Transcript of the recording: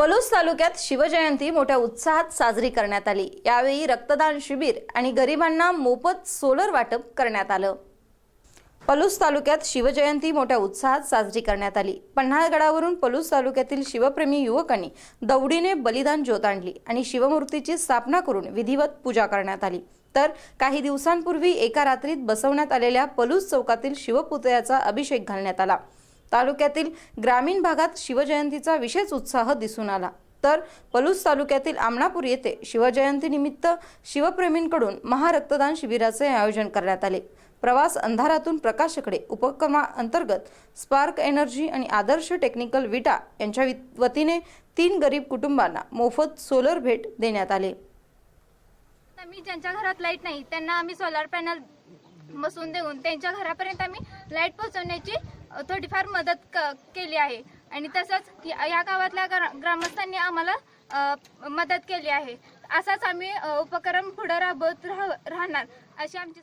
पलूस तालुक्यात शिवजयंती मोठ्या उत्साहात साजरी करण्यात आली. यावेळी रक्तदान शिबिर आणि गरिबांना मोफत सोलर वाटप करण्यात आलं. पलूस तालुक्यात शिवजयंती मोठ्या उत्साहात साजरी करण्यात आली. पन्हाळगडावरून पलूस तालुक्यातील शिवप्रेमी युवकांनी दौडीने बलिदान ज्योत आणली आणि शिवमूर्तीची स्थापना करून विधिवत पूजा करण्यात आली. तर काही दिवसांपूर्वी एका रात्रीत बसवण्यात आलेल्या पलूस चौकातील शिवपुतळ्याचा अभिषेक घालण्यात आला. तालुक्यातील ग्रामीण भागात शिवजयंतीचा विशेष उत्साह दिसून आला. तर पलूस तालुक्यातील आमणापूर येथे शिवजयंतीनिमित्त शिवप्रेमींकडून महारक्तदान शिबिराचे आयोजन करण्यात आले. प्रवास अंधारातून प्रकाशाकडे उपक्रमाअंतर्गत स्पार्क एनर्जी आणि आदर्श टेक्निकल विटा यांच्या वि- वतीने तीन गरीब कुटुंबांना मोफत सोलर भेट देण्यात आले. मी ज्यांच्या घरात लाइट नाही त्यांना आम्ही सोलार पॅनल बसवून देऊन त्यांच्या घरापर्यंत आम्ही लाइट पोहोचवण्याची थोडीफार मदत क- केली आहे. आणि तसंच या या गावातल्या ग्रा- ग्रामस्थांनी आम्हाला मदत केली आहे. असाच आम्ही उपक्रम पुढे राबवत राह- राहणार अशी आमची